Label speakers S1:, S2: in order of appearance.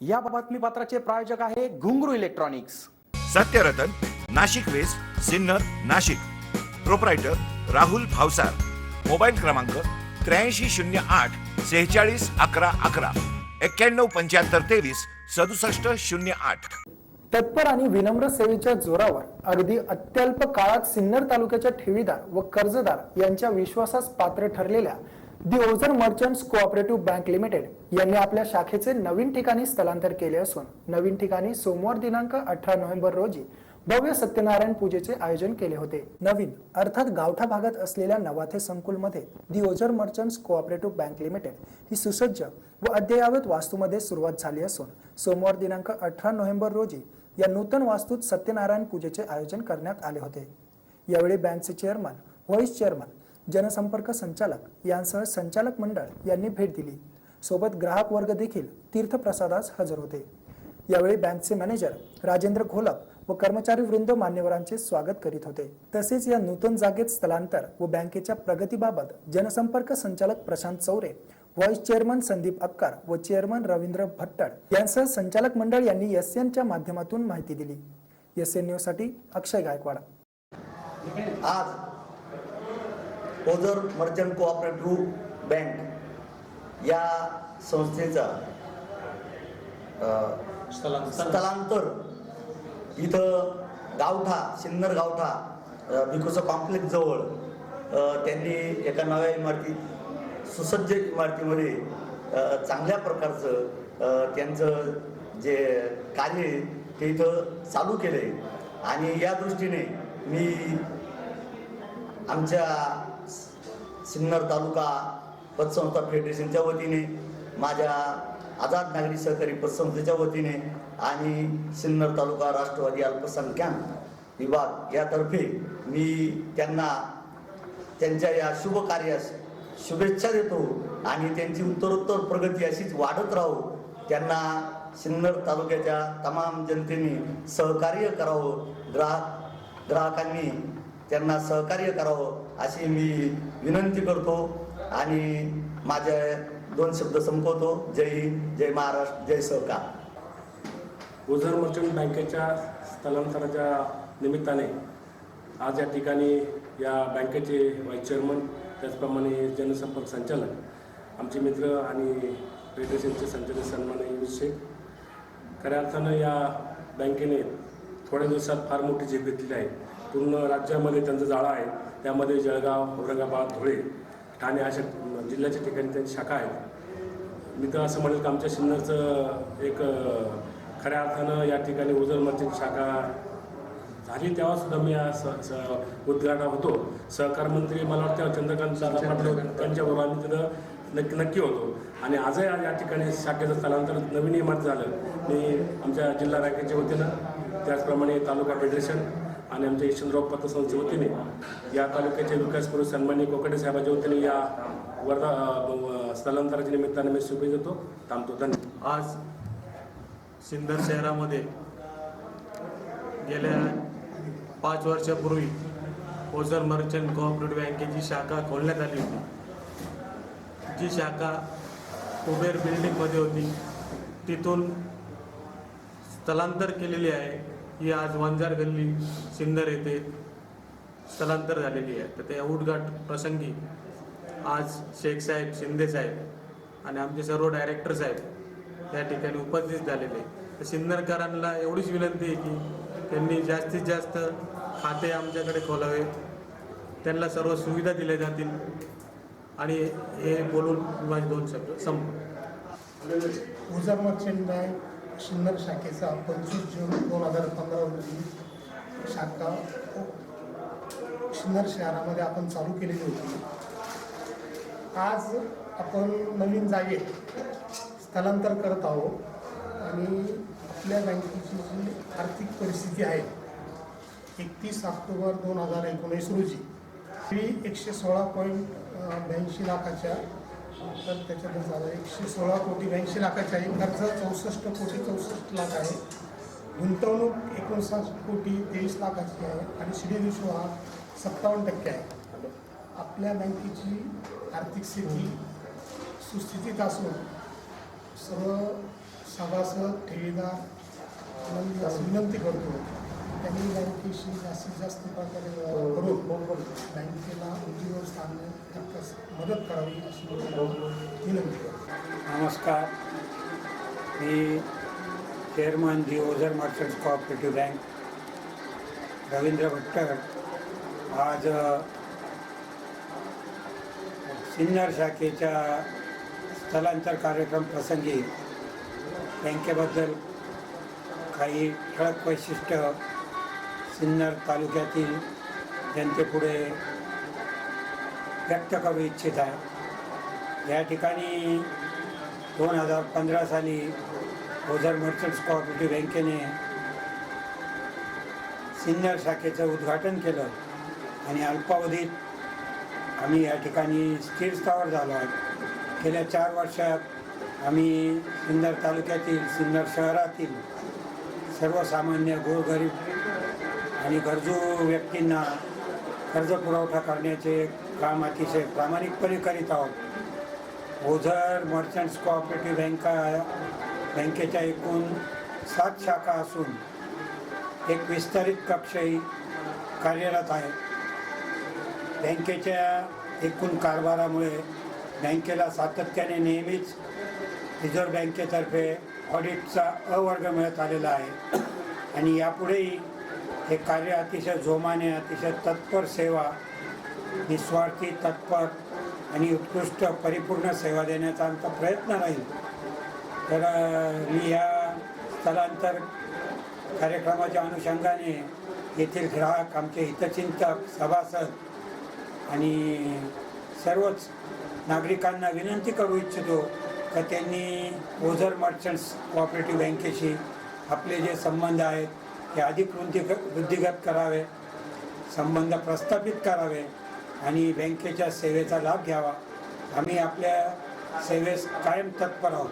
S1: या बातमीपत्राचे प्रायोजक आहे Ghungroo electronics.
S2: Satyaratan Nashik west Sinnar Nashik. Proprietor Rahul Bhavsar. Mobile क्रमांक त्र्याऐंशी शून्य आठ सेहेचाळीस अकरा अकरा. एक्क्याण्णव पंच्याहत्तर तेवीस सदुसष्ट शून्य आठ.
S3: तत्पर आणि विनम्र सेवेच्या जोरावर अगदी अत्यल्प काळात सिन्नर तालुक्याच्या ठेवीदार व कर्जदार यांच्या विश्वासास पात्र ठरलेल्या the Ozar merchants cooperative bank limited यांनी आपल्या शाखेचे नवीन ठिकाणी स्थलांतर केले असून नवीन ठिकाणी सोमवार दिनांक अठरा नोव्हेंबर रोजी भव्य सत्यनारायण पूजेचे आयोजन केले होते. नवीन अर्थात गावठा भागात असलेल्या Navathe संकुलमध्ये the Ozar merchants cooperative bank limited ही सुसज्ज व अद्ययावत वास्तूमध्ये सुरुवात झाली असून सोमवार दिनांक अठरा नोव्हेंबर रोजी या नूतन वास्तूत सत्यनारायण पूजेचे आयोजन करण्यात आले होते. यावेळी बँकचे चेअरमन व्हाईस चेअरमन जनसंपर्क संचालक यांसह संचालक मंडळ यांनी भेट दिली. सोबत ग्राहक वर्ग देखील तीर्थप्रसादास हजर होते. यावेळी बँकचे मॅनेजर राजेंद्र घोलप व कर्मचारी वृंद मान्यवरांचे स्वागत करीत होते. तसेच या नूतन जागेत स्थलांतर व बँकेच्या प्रगतीबाबत जनसंपर्क संचालक प्रशांत चौरे व्हाईस चेअरमन संदीप अक्कार व चेअरमन रवींद्र भट्टड यांसह संचालक मंडळ यांनी एस च्या माध्यमातून माहिती दिली. एस एनसाठी अक्षय गायकवाड.
S4: आज ओझर मर्चंट कोऑपरेटिव्ह बँक या संस्थेचा स्थलांतर. इथं गावठा सिन्नर गावठा बिकोचं कॉम्प्लेक्स जवळ त्यांनी एका नव्या इमारतीत सुसज्ज इमारतीमध्ये चांगल्या प्रकारचं त्यांचं जे कार्य ते इथं चालू केलं आहे आणि या दृष्टीने मी आमच्या सिन्नर तालुका पतसंस्था फेडरेशनच्या वतीने माझ्या आझाद नागरी सहकारी पतसंस्थेच्या वतीने आणि सिन्नर तालुका राष्ट्रवादी अल्पसंख्याक विभाग यातर्फे मी त्यांना त्यांच्या या शुभ कार्यास शुभेच्छा देतो आणि त्यांची उत्तरोत्तर प्रगती अशीच वाढत राहू त्यांना सिन्नर तालुक्याच्या तमाम जनतेने सहकार्य करावं ग्राहक ग्राहकांनी त्यांना सहकार्य करावं अशी मी विनंती करतो आणि माझे दोन शब्द संपवतो. जय हिंद जय महाराष्ट्र जय सहकार.
S5: ओझर मर्चंट बँकेच्या स्थलांतराच्या निमित्ताने आज या ठिकाणी या बँकेचे व्हाईस चेअरमन त्याचप्रमाणे जनसंपर्क संचालक आमचे मित्र आणि फेडरेशनचे संचालक सन्मान युनुस शेख खऱ्या अर्थानं या बँकेने थोड्या दिवसात फार मोठी झेप घेतलेली आहे. पूर्ण राज्यामध्ये त्यांचं जाळं आहे. त्यामध्ये जळगाव औरंगाबाद धुळे ठाणे अशा जिल्ह्याच्या ठिकाणी त्यांची शाखा आहेत. मी तर असं म्हणेल की आमच्या सिन्नरचं एक खऱ्या अर्थानं या ठिकाणी ओझर मर्चंट शाखा झाली. तेव्हा सुद्धा मी या स स उद्घाटन होतो. सहकार मंत्री मला वाटतं चंद्रकांत दादा पाटील त्यांच्याबरोबर आम्ही तिथं नक्की नक्की होतो. आणि आजही आज या ठिकाणी शाखेचं स्थलांतर नवीन इमारत झालं. मी आमच्या जिल्हा बँकेच्या वतीनं त्याचप्रमाणे तालुका फेडरेशन आणि आमच्या यशवंतराव पतसंस्थेच्या वतीने या तालुक्याचे विकास करू सन्मान्य कोकडे साहेबांच्या वतीने या वर्धा स्थलांतराच्या निमित्ताने मी शुभेच्छा देतो. थांबतो. धन्यवाद.
S6: आज सिन्नर शहरामध्ये गेल्या पाच वर्षापूर्वी ओझर मर्चंट कोऑपरेटिव्ह बँकेची शाखा खोलण्यात आली होती. जी शाखा कुबेर बिल्डिंगमध्ये होती. तिथून स्थलांतर केलेली आहे. ही आज वंजार गल्ली सिन्नर येथे स्थलांतर झालेली आहे. तर त्या उद्घाट प्रसंगी आज शेख साहेब शिंदे साहेब आणि आमचे सर्व डायरेक्टर साहेब या ठिकाणी उपस्थित झालेले तर सिन्नरकरांना एवढीच विनंती आहे की त्यांनी जास्तीत जास्त खाते आमच्याकडे खोलावे त्यांना सर्व सुविधा दिल्या जातील आणि हे बोलून माझे दोन शब्द संप
S7: ओझर शिंदे सिन्नर शाखेचा पंचवीस जून दोन हजार पंधरा रोजी शाखा सिन्नर शहरामध्ये आपण चालू केलेली होती. आज आपण नवीन जागेत स्थलांतर करत आहोत आणि आपल्या बँकेची जी आर्थिक परिस्थिती आहे एकतीस ऑक्टोबर दोन हजार एकोणीस रोजी ती एकशे सोळा पॉईंट ब्याऐंशी लाखाच्या तर त्याच्यातच झालं. एकशे सोळा कोटी ब्याऐंशी लाखाच्या आहे खर्च चौसष्ट कोटी चौसष्ट लाख आहे. गुंतवणूक एकोणसाठ कोटी तेवीस लाखाची आहे. आणि शिडी डी रेशो हा सत्तावन्न टक्के आहे. आपल्या बँकेची आर्थिक स्थिती सुस्थितीत असून सर्व सभासद ठेवीदार विनंती करतो त्यांनी बँकेशी जास्तीत जास्त प्रकारे अ, करून बँकेला उंचीवर स्थानण्यास मदत करावी अशी विनंती
S8: नमस्कार. मी chairman the Ozar merchants cooperative bank Ravindra Bhattar आज सिन्नर शाखेच्या स्थलांतर कार्यक्रम प्रसंगी बँकेबद्दल काही ठळक वैशिष्ट्य सिन्नर तालुक्यातील जनतेपुढे व्यक्त करू इच्छित आहे. या ठिकाणी दोन हजार पंधरा साली ओझर मर्चंट्स कोऑपरेटिव्ह बँकेने सिन्नर शाखेचं उद्घाटन केलं आणि अल्पावधीत आम्ही या ठिकाणी स्थिरस्थावर झालो आहोत. गेल्या चार वर्षात आम्ही सिन्नर तालुक्यातील सिन्नर शहरातील सर्वसामान्य गोरगरीब आणि गरजू व्यक्तींना कर्ज पुरवठा करण्याचे काम अतिशय प्रामाणिकपणे करीत आहोत. ओझर मर्चंट्स कोऑपरेटिव्ह बँका बँकेच्या एकूण सात शाखा असून एक विस्तारित कक्षही कार्यरत आहे. बँकेच्या एकूण कारभारामुळे बँकेला सातत्याने नेहमीच रिझर्व्ह बँकेतर्फे ऑडिटचा अवर्ग मिळत आलेला आहे. आणि यापुढेही हे कार्य अतिशय जोमाने अतिशय तत्पर सेवा निस्वार्थी तत्पर आणि उत्कृष्ट परिपूर्ण सेवा देण्याचा आमचा प्रयत्न राहील. तर मी या स्थलांतर कार्यक्रमाच्या अनुषंगाने येथील ग्राहक आमचे हितचिंतक सभासद आणि सर्वच नागरिकांना विनंती करू इच्छितो का त्यांनी ओझर मर्चंट्स कोऑपरेटिव्ह बँकेशी आपले जे संबंध आहेत हे अधिक वृद्धी वृद्धिगत करावे संबंध प्रस्थापित करावे आणि बँकेच्या सेवेचा लाभ घ्यावा. आम्ही आपल्या सेवेस कायम तत्पर आहोत.